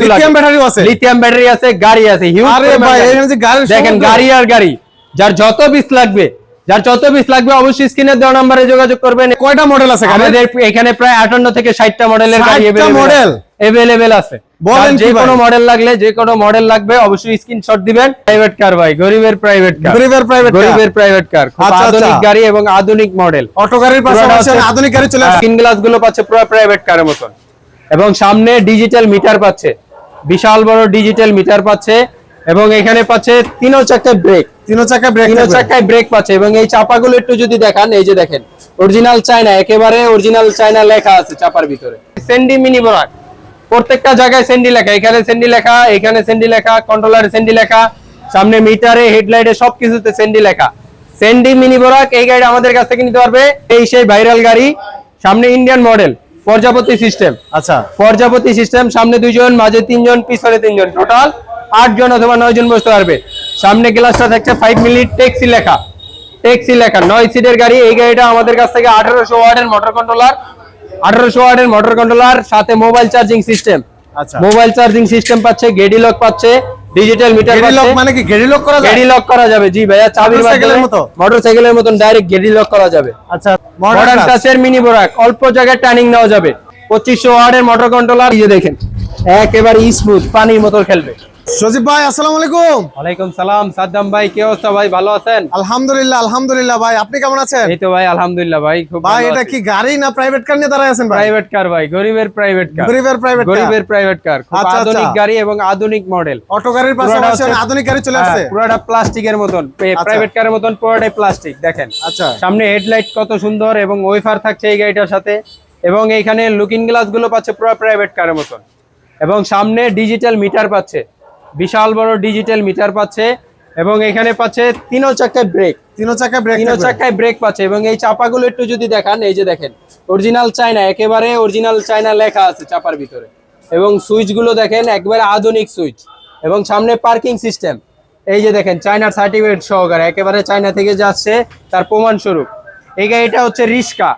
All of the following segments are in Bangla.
লিথিয়াম ব্যাটারিও আছে। লিথিয়াম ব্যাটারি আছে গাড়ি আছে আরে ভাই এখানে যে গাড়ির দেখেন গাড়ি আর গাড়ি। যার যত পিস লাগবে যার যত পিস লাগবে অবশ্যই স্ক্রিনের দেওয়া নম্বরে যোগাযোগ করবেন। কয়টা মডেল আছে আমাদের এখানে প্রায় আটান্ন থেকে ষাটটা মডেলের গাড়ি 60টা model? আছে। বলেন যে কোনো মডেল লাগলে যে কোনো মডেল লাগবে অবশ্যই স্ক্রিনশট দিবেন। প্রাইভেট কার ভাই গরিবের প্রাইভেট কার গরিবের প্রাইভেট গরিবের প্রাইভেট কার আচ্ছা, আধুনিক আচ্ছা। গাড়ি এবং আধুনিক মডেল অটো গাড়ির পাশাপাশি আধুনিক গাড়ি চলে স্ক্রিন গ্লাসগুলো পাচ্ছে পুরো প্রাইভেট কারের মতন। এবং সামনে ডিজিটাল মিটার পাচ্ছে। বিশাল বড় ডিজিটাল মিটার পাচ্ছে এবং এখানে পাচ্ছে তিনও চাকায় ব্রেক তিন চাকা ব্রেক তিনও চাকায় ব্রেক পাচ্ছে এবং এই চাপাগুলো একটু যদি দেখান এই যে দেখেন অরিজিনাল চায়না একেবারে অরিজিনাল চায়না লেখা আছে চাপার ভিতরে। সেন্ডি মিনি বরাক। প্রত্যেকটা জায়গায় সেন্ডি লেখা। এখানে সেন্ডি লেখা এখানে সেন্ডি লেখা কন্ট্রোলারে সেন্ডি লেখা সামনে মিটারে হেডলাইটে সবকিছুতে সেন্ডি লেখা। সেন্ডি মিনি বরাক এই গাড়ি আমাদের কাছ থেকে নিতে পারবে। এই সেই ভাইরাল গাড়ি সামনে ইন্ডিয়ান মডেল প্রজাপতি সিস্টেম। আচ্ছা। প্রজাপতি সিস্টেম সামনে দুইজন মাঝে তিনজন পিছনে তিনজন। টোটাল আট জন অথবা নয় জন বসতে পারবে। সামনে গ্লাসটা থাকছে ফাইভ মিনিট ট্যাক্সি লেখা। ট্যাক্সি লেখা। নয় সিটের গাড়ি। এই গাড়িটা আমাদের কাছ থেকে আঠারোশো ওয়ার্ডের মোটর কন্ট্রোলার আঠারোশো ওয়ার্ডের মোটর কন্ট্রোলার সাথে মোবাইল চার্জিং সিস্টেম আচ্ছা। মোবাইল চার্জিং সিস্টেম পাচ্ছে গেডি লক পাচ্ছে। ডিজিটাল মিটার লক মানে কি? গেড়ি লক করা যাবে গেডি লক করা যাবে জি ভাইয়া চাবির মাধ্যমে। মতো? মোটরসাইকেলের মতন ডাইরেক্ট গেডি লক করা যাবে। আচ্ছা মডার্ন ক্লাসের মিনি বোরাক অল্প জায়গায় টার্নিং নেওয়া যাবে। পঁচিশশো ওয়ার্ডের মোটর কন্ট্রোলার এই যে দেখেন একেবারে স্মুথ পানির মতো খেলবে। সজীব ভাই আসসালামু আলাইকুম। ওয়ালাইকুম সালাম সাদ্দাম ভাই কি অবস্থা ভাই? ভালো আছেন? আলহামদুলিল্লাহ আলহামদুলিল্লাহ ভাই আপনি কেমন আছেন? এই তো ভাই আলহামদুলিল্লাহ ভাই খুব ভাই এটা কি গাড়ি না প্রাইভেট কার নিয়ে দাঁড়ায় আছেন ভাই? প্রাইভেট কার ভাই গরিবের প্রাইভেট কার গরিবের প্রাইভেট গরিবের প্রাইভেট কার খুব আচ্ছা, আচ্ছা। আধুনিক গাড়ি এবং আধুনিক মডেল অটো গাড়ির পাশাপাশি আধুনিক গাড়ি চলে আসছে। পুরোটা প্লাস্টিকের মতন। প্রাইভেট কারের মতন পুরোটাই প্লাস্টিক দেখেন। আচ্ছা। সামনে হেডলাইট কত সুন্দর এবং ওয়েফার থাকছে এই গাড়িটার সাথে। এবং এইখানে লুকিং গ্লাসগুলো পাচ্ছে পুরো প্রাইভেট কারের মতন। এবং সামনে ডিজিটাল মিটার পাচ্ছে। বিশাল বড় ডিজিটাল মিটার পাচ্ছে এবং এখানে পাচ্ছে তিনও চাকায় ব্রেক তিন চাকা ব্রেক তিনও চাকায় ব্রেক পাচ্ছে এবং এই চাপাগুলো একটু যদি দেখান এই যে দেখেন অরিজিনাল চায়না একেবারে অরিজিনাল চায়না লেখা আছে চাপার ভিতরে। এবং সুইচগুলো দেখেন একবারে আধুনিক সুইচ। এবং সামনে পার্কিং সিস্টেম এই যে দেখেন চায়নার সার্টিফিকেট সহকারে একেবারে চায়না থেকে যাচ্ছে তার প্রমাণ স্বরূপ। এই গাড়িটা হচ্ছে রিস্কা।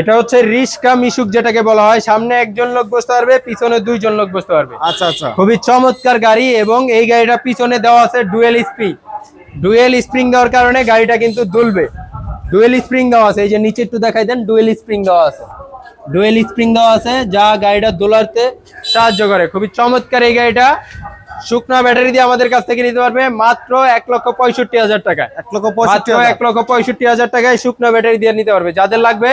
এটা হচ্ছে রিস্কা মিশুক যেটাকে বলা হয়। সামনে একজন লোক বসতে পারবে পিছনে দুইজন লোক বসতে পারবে। আচ্ছা আচ্ছা। খুবই চমৎকার গাড়ি এবং এই গাড়িটা পিছনে দেওয়া আছে ডুয়েল স্প্রিং। ডুয়েল স্প্রিং দেওয়ার কারণে গাড়িটা কিন্তু দুলবে। ডুয়েল স্প্রিং দেওয়া আছে এই যে নিচে একটু দেখাই দেন ডুয়েল স্প্রিং দেওয়া আছে। ডুয়েল স্প্রিং দেওয়া আছে যা গাড়িটা দোলাতে সাহায্য করে। খুবই চমৎকার এই গাড়িটা। শুকনা ব্যাটারি দিয়ে আমাদের কাছ থেকে নিতে পারবে মাত্র এক লক্ষ পঁয়ষট্টি হাজার টাকা। এক লক্ষ এক লক্ষ পঁয়ষট্টি হাজার টাকায় শুকনো ব্যাটারি দিয়ে নিতে পারবে। যাদের লাগবে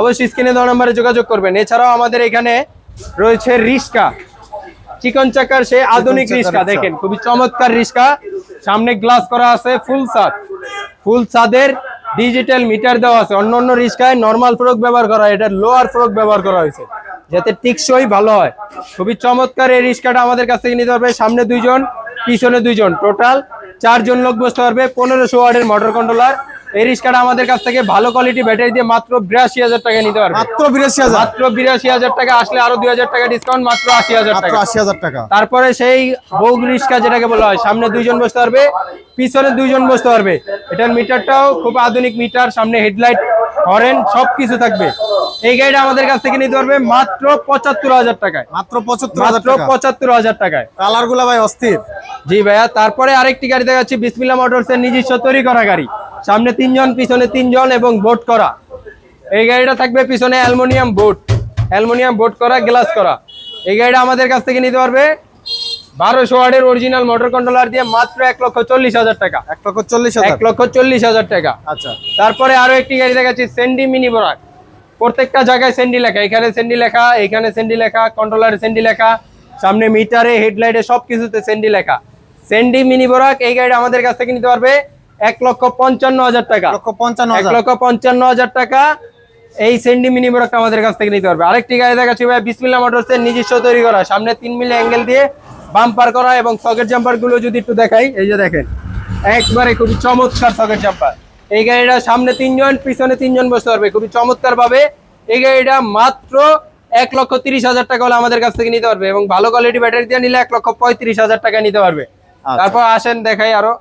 অবশ্যই স্ক্রিনে দেওয়া নম্বরে যোগাযোগ করবেন। এছাড়াও আমাদের এখানে রয়েছে রিস্কা। চিকন চাকার সেই আধুনিক রিস্কা রিক্সা। দেখেন খুবই চমৎকার রিস্কা। সামনে গ্লাস করা আছে ফুল সাদ। ফুল সাদের ডিজিটাল মিটার দেওয়া আছে। অন্য অন্য রিস্কায় নর্মাল ফ্রোক ব্যবহার করা হয় এটা লোয়ার ফ্রোক ব্যবহার করা হয়েছে যাতে টিকসই ভালো হয়। খুবই চমৎকার এই রিস্কাটা আমাদের কাছ থেকে নিতে পারবে সামনে দুইজন পিছনে দুইজন। টোটাল চারজন লোক বসতে পারবে পনেরোশো ওয়ার্ডের মোটর কন্ট্রোলার এই রিস্কাটা আমাদের কাছ থেকে ভালো কোয়ালিটি ব্যাটারি দিয়ে মাত্র বিরাশি হাজার টাকা নিতে পারবে। মাত্র বিরাশি হাজার। মাত্র বিরাশি হাজার টাকা আসলে আরও দুই হাজার টাকা ডিসকাউন্ট মাত্র আশি হাজার টাকা। আশি হাজার টাকা। তারপরে সেই বউ রিক্সা যেটাকে বলা হয় সামনে দুইজন বসতে পারবে পিছনে দুইজন বসতে পারবে। এটার মিটারটাও খুব আধুনিক মিটার সামনে হেডলাইট হরেন সবকিছু থাকবে। এই গাড়িটা আমাদের কাছ থেকে নিতে পারবে মাত্র পঁচাত্তর হাজার টাকায়। মাত্র পঁচাত্তর হাজার মাত্র পঁচাত্তর হাজার টাকায়। কালারগুলা ভাই অস্থির। জি ভাইয়া তারপরে আরেকটি গাড়ি দেখাচ্ছি বিসমিল্লা মোটরস এর নিজস্ব তৈরি করা গাড়ি। সামনে তিনজন পিছনে তিনজন এবং বোট করা। এই গাড়িটা থাকবে পিছনে অ্যালুমিনিয়াম বোট অ্যালুমিনিয়াম বোট করা গ্লাস করা। এই গাড়িটা আমাদের কাছ থেকে নিতে পারবে বারোশো ওয়ার্ডের অরিজিনাল মোটর কন্ট্রোলার দিয়ে মাত্র এক লক্ষ চল্লিশ হাজার টাকা। এক লক্ষ চল্লিশ এক লক্ষ চল্লিশ হাজার টাকা। আচ্ছা। তারপরে আরও একটি গাড়ি দেখাচ্ছি সেন্ডি মিনি বোরাক প্রত্যেকটা জায়গায় সেন্ডি লেখা। এখানে সেন্ডি লেখা এখানে সেন্ডি লেখা কন্ট্রোলারে সেন্ডি লেখা সামনে মিটারে হেডলাইটে সবকিছুতে সেন্ডি লেখা। সেন্ডি মিনি বোরাক এই গাড়িটা আমাদের কাছ থেকে নিতে পারবে এক লক্ষ পঞ্চান্ন হাজার টাকা। এক লক্ষ পঞ্চান্ন হাজার। টাকা এই সেন্ডি মিনি বোরাকটা আমাদের কাছ থেকে নিতে পারবে। আরেকটি গাড়ি দেখাচ্ছি ভাই বিসমিল্লা মোটরসের নিজস্ব তৈরি করা। সামনে তিন মিলি অ্যাঙ্গেল দিয়ে বাম্পার করা এবং সকেট জাম্পারগুলো যদি একটু দেখাই এই যে দেখেন একবারে খুবই চমৎকার সকেট জাম্পার। এই গাড়িটা সামনে তিনজন পিছনে তিনজন বসতে পারবে খুবই চমৎকার ভাবে এই গাড়িটা মাত্র এক লক্ষ তিরিশ হাজার টাকা হলে আমাদের কাছ থেকে নিতে পারবে এবং ভালো কোয়ালিটি ব্যাটারি দিয়ে নিলে এক লক্ষ পঁয়ত্রিশ হাজার টাকা নিতে পারবে। আচ্ছা। তারপর আসেন দেখাই আরও।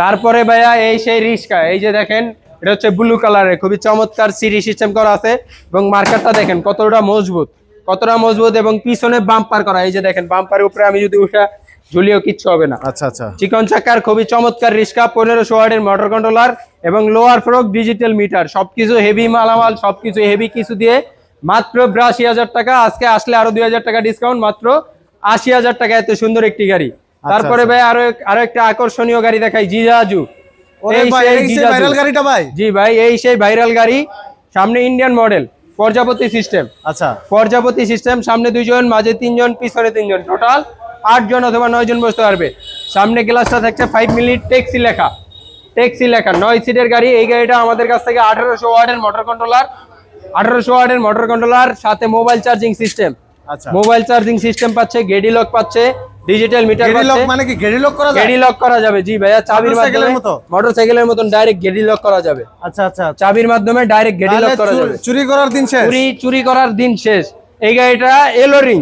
তারপরে ভাইয়া এই সেই রিক্সা এই যে দেখেন এটা হচ্ছে ব্লু কালারের খুবই চমৎকার সিরি সিস্টেম করা আছে এবং মার্কেটটা দেখেন কতটা মজবুত কতটা মজবুত এবং পিছনে বাম্পার করা এই যে দেখেন বাম্পারের উপরে আমি যদি উঠা ঝুলিও কিচ্ছু হবে না। আচ্ছা আচ্ছা। চিকন চাকার খুবই চমৎকার রিস্কা পনেরোশো ওয়ার্ডের মোটর কন্ট্রোলার এবং লোয়ার ফ্রক ডিজিটাল মিটার সবকিছু হেভি মালামাল সবকিছু হেভি কিছু দিয়ে মাত্র বিরাশি হাজার টাকা আজকে আসলে আরও দুই হাজার টাকা ডিসকাউন্ট মাত্র আশি হাজার টাকা এত সুন্দর একটি গাড়ি। তারপরে আচ্ছা। ভাই আরও আরও একটা আকর্ষণীয় গাড়ি দেখাই জিজাজু। জি ভাই এই সেই ভাইরাল গাড়ি। সামনে ইন্ডিয়ান মডেল প্রজাপতি সিস্টেম আচ্ছা। প্রজাপতি সিস্টেম সামনে দুইজন মাঝে তিনজন পিছনে তিনজন। টোটাল আটজন অথবা নয় জন বসতে পারবে। সামনে গ্লাসটা থাকছে ফাইভ মিনিট ট্যাক্সি লেখা। ট্যাক্সি লেখা নয় সিটের গাড়ি। এই গাড়িটা আমাদের কাছ থেকে আঠারোশো ওয়ার্ডের মোটর কন্ট্রোলার আঠারোশো ওয়ার্ডের মোটর কন্ট্রোলার সাথে মোবাইল চার্জিং সিস্টেম আচ্ছা। মোবাইল চার্জিং সিস্টেম পাচ্ছে গেডি লক পাচ্ছে। ডিজিটাল মিটার লক মানে কি? গেড়ি লক করা যায়? গেডি লক করা যাবে। জি ভাইয়া চাবির মাধ্যমে মোটরসাইকেলের মতন ডাইরেক্ট গেডি লক করা যাবে। আচ্ছা আচ্ছা আচ্ছা। চাবির মাধ্যমে ডাইরেক্ট গেডি লক করা যাবে। চুরি করার দিন শেষ। চুরি চুরি করার দিন শেষ। এই গাড়িটা এলো রিং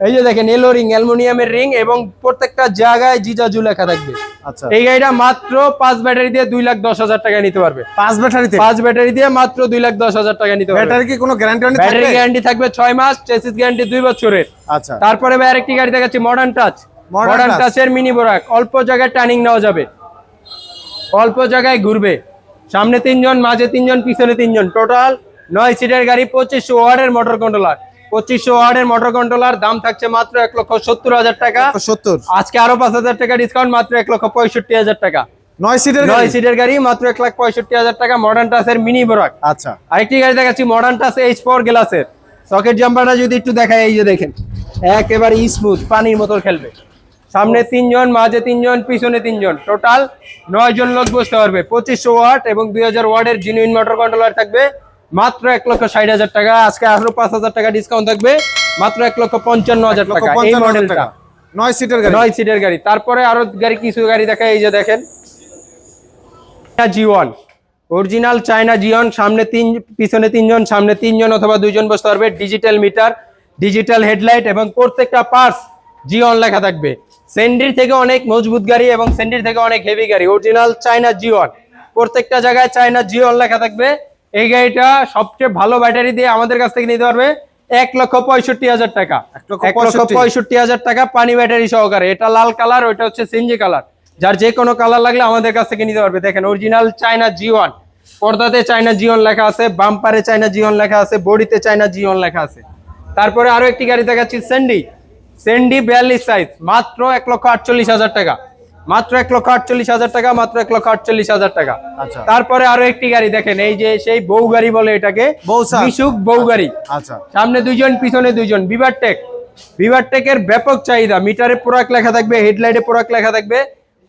এই যে দেখেন এলো রিং অ্যালুমিনিয়ামের রিং এবং প্রত্যেকটা জায়গায় জিজাজু লেখা থাকবে। আচ্ছা। এই গাড়িটা মাত্র পাঁচ ব্যাটারি দিয়ে দুই লাখ দশ হাজার টাকা নিতে পারবে। পাঁচ ব্যাটারিতে? পাঁচ ব্যাটারি দিয়ে মাত্র দুই লাখ দশ হাজার টাকা নিতে পারবে। ব্যাটারি কি কোনো গ্যারান্টি ব্যাটারি গ্যারান্টি থাকবে ছয় মাস চেসিস গ্যারান্টি দুই বছরের। আচ্ছা। তারপরে ভাই আরেকটি গাড়ি দেখাচ্ছি মডার্ন টাচ মডার্ন। টাচের মিনি বোরাক অল্প জায়গায় টার্নিং নেওয়া যাবে। অল্প জায়গায় ঘুরবে। সামনে তিনজন মাঝে তিনজন পিছনে তিনজন। টোটাল নয় সিটের গাড়ি পঁচিশ ওয়ার্ডের মোটর কন্ট্রোলার পঁচিশশো ওয়ার্ডের মোটর কন্ট্রোলার দাম থাকছে মাত্র এক লক্ষ সত্তর হাজার টাকা। সত্তর। আজকে আরও পাঁচ হাজার টাকা ডিসকাউন্ট মাত্র এক লক্ষ পঁয়ষট্টি হাজার টাকা। নয় সিটের নয় সিটের গাড়ি মাত্র এক লাখ পঁয়ষট্টি হাজার টাকা মডার্ন মিনি বোরাক আচ্ছা। আরেকটি গাড়ি দেখাচ্ছি মডার্ন টাচ এইচ ফোর গ্লাসের সকেট জাম্পারটা যদি একটু দেখায় এই যে দেখেন একেবারে স্মুথ পানির মতো খেলবে। সামনে তিনজন মাঝে তিনজন পিছনে তিনজন। টোটাল নয় জন লোক বসতে পারবে। পঁচিশশো ওয়াট এবং দুই হাজার ওয়াটের জিনুইন মোটর কন্ট্রোলার থাকবে। মাত্র এক লক্ষ ষাট হাজার টাকা। আজকে আরও পাঁচ হাজার টাকা ডিসকাউন্ট থাকবে। মাত্র এক লক্ষ পঞ্চান্ন হাজার টাকা। এই মডেলটা নয় সিটের গাড়ি। নয় সিটের গাড়ি। তারপরে আরও গাড়ি কিছু গাড়ি দেখায় এই যে দেখেন। জিওয়ান অরিজিনাল চায়না জিওন সামনে তিন পিছনে তিনজন সামনে তিনজন অথবা দুইজন বসতে পারবে। ডিজিটাল মিটার ডিজিটাল হেডলাইট এবং প্রত্যেকটা পার্টস জিওন লেখা থাকবে। সেন্ডির থেকে অনেক মজবুত গাড়ি এবং সেন্ডির থেকে অনেক হেভি গাড়ি। অরিজিনাল চায়না জিওন প্রত্যেকটা জায়গায় চায়না জিওন লেখা থাকবে। এই গাড়িটা সবচেয়ে ভালো ব্যাটারি দিয়ে আমাদের কাছ থেকে নিতে পারবে এক লক্ষ পঁয়ষট্টি হাজার টাকা। এক লক্ষ পঁয়ষট্টি। হাজার টাকা পানি ব্যাটারি সহকারে। এটা লাল কালার ওইটা হচ্ছে সিনজি কালার। যার যে কোনো কালার লাগলে আমাদের কাছ থেকে নিতে পারবে। দেখেন অরিজিনাল চায়না জিওয়ান পর্দাতে চায়না জিওন লেখা আছে বাম্পারে চায়না জিওন লেখা আছে বডিতে চায়না জিওন লেখা আছে। তারপরে আরও একটি গাড়ি দেখাচ্ছি সেন্ডি সেন্ডি বিয়াল্লিশ সাইজ মাত্র এক লক্ষ আটচল্লিশ হাজার টাকা। মাত্র এক লক্ষ আটচল্লিশ হাজার টাকা মাত্র এক লক্ষ আটচল্লিশ হাজার টাকা। আচ্ছা। তারপরে আরও একটি গাড়ি দেখেন এই যে সেই বউ গাড়ি বলে এটাকে। বউ গাড়ি। আচ্ছা। সামনে দুইজন পিছনে দুইজন বিভার টেক বিভার টেকের ব্যাপক চাহিদা মিটারে পোরাক লেখা থাকবে হেডলাইটে পোরাক লেখা থাকবে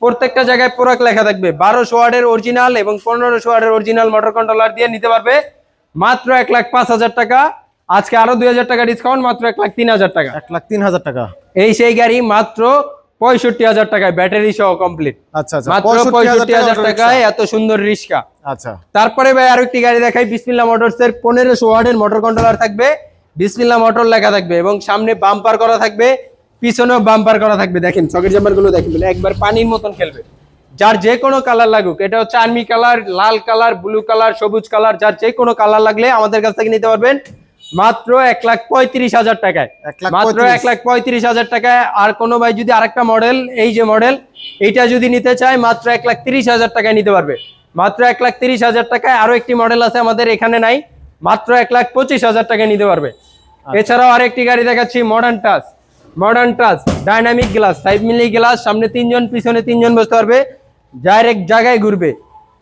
প্রত্যেকটা জায়গায় পোরাক লেখা থাকবে। বারোশো ওয়ার্ডের অরিজিনাল এবং পনেরোশো ওয়ার্ডের অরিজিনাল মোটর কন্ট্রোলার দিয়ে নিতে পারবে মাত্র এক লাখ পাঁচ হাজার টাকা। আজকে আরও দুই হাজার টাকা ডিসকাউন্ট মাত্র এক লাখ তিন হাজার টাকা। এক লাখ তিন হাজার টাকা। এই সেই গাড়ি মাত্র পঁয়ষট্টি হাজার টাকায় ব্যাটারি সহ কমপ্লিট আচ্ছা আচ্ছা মাত্র পঁয়ষট্টি হাজার টাকায় এত সুন্দর রিক্সা। আচ্ছা। তারপরে ভাই আরও একটি গাড়ি দেখাই বিসমিল্লা মোটরস এর পনেরোশো ওয়ার্ডের মোটর কন্ট্রোলার থাকবে। বিসমিল্লা মোটর লেখা থাকবে এবং সামনে বাম্পার করা থাকবে পিছনেও বাম্পার করা থাকবে। দেখেন সকেট জাম্পারগুলো দেখেন একবার পানির মতন খেলবে। যার যে কোনো কালার লাগুক এটা হচ্ছে আর্মি কালার লাল কালার ব্লু কালার সবুজ কালার যার যে কোনো কালার লাগলে আমাদের কাছ থেকে নিতে পারবেন। মাত্র এক লাখ পঁয়ত্রিশ হাজার টাকায়। মাত্র এক লাখ পঁয়ত্রিশ হাজার টাকায় আর কোনো ভাই যদি আরেকটা মডেল এই যে মডেল এইটা যদি নিতে চায় মাত্র এক লাখ তিরিশ হাজার টাকায় নিতে পারবে। মাত্র এক লাখ তিরিশ হাজার টাকায় আরও একটি মডেল আছে আমাদের এখানে নাই মাত্র এক লাখ পঁচিশ হাজার টাকায় নিতে পারবে। এছাড়াও আরেকটি গাড়ি দেখাচ্ছি modern touch modern touch dynamic glass five milli glass সামনে তিনজন পিছনে তিনজন বসতে পারবে ডাইরেক্ট জায়গায় ঘুরবে।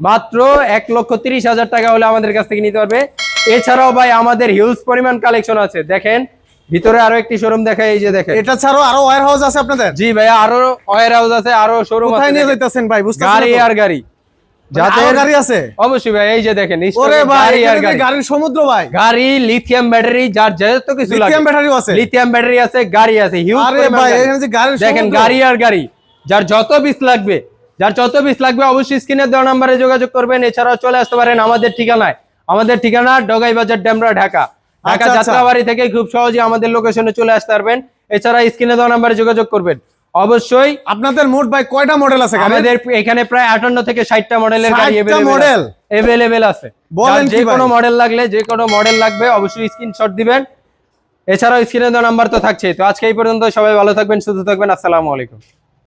মাত্র এক লক্ষ তিরিশ হাজার টাকা হলে আমাদের কাছ থেকে নিতে পারবে। এছাড়াও ভাই আমাদের হিউজ পরিমাণ কালেকশন আছে। দেখেন ভিতরে আরও একটি শোরুম দেখায় এই যে দেখেন। এটা ছাড়াও আরও ওয়্যার হাউস আছে আপনাদের? জি ভাইয়া আরও ওয়ার হাউস আছে আরও শোরুম কোথায় আছে নিয়ে দেখেন। যাইতেছেন ভাই? বুঝতে গাড়ি আর গাড়ি। যাদের যাদের গাড়ি আছে? অবশ্যই ভাই এই যে দেখেন ওরে ভাই আর গাড়ি। গাড়ির সমুদ্র ভাই। গাড়ি লিথিয়াম ব্যাটারি যার যত কিছু লাগে। লিথিয়াম ব্যাটারিও আছে। লিথিয়াম ব্যাটারি আছে গাড়ি আছে হিউজ আরে ভাই এখানে যে গাড়ির দেখেন গাড়ি আর গাড়ি। যার যত বিস লাগবে যার যত বিস লাগবে অবশ্যই স্ক্রিনের দেওয়া নাম্বারে যোগাযোগ করবেন। এছাড়াও চলে আসতে পারেন আমাদের ঠিকানায়। আমাদের ঠিকানা ডগাই বাজার ডেমরা ঢাকা। ঢাকা আচ্ছা, আচ্ছা। যাত্রাবাড়ি থেকে খুব সহজে আমাদের লোকেশনে চলে আসতে পারবেন। এছাড়া স্ক্রিনে দেওয়া নাম্বারে যোগাযোগ করবেন। অবশ্যই আপনাদের মোট ভাই কয়টা মডেল আছে আমাদের এখানে প্রায় আটান্ন থেকে ষাটটা মডেলের গাড়ি 60টা এভেলেবেল আছে। যে কোনো মডেল লাগলে যে কোনো মডেল লাগবে অবশ্যই স্ক্রিনশট দিবেন। এছাড়াও স্ক্রিনে দেওয়া নাম্বার তো থাকছেই। তো আজকে এই পর্যন্ত সবাই ভালো থাকবেন সুস্থ থাকবেন। আসসালামু আলাইকুম।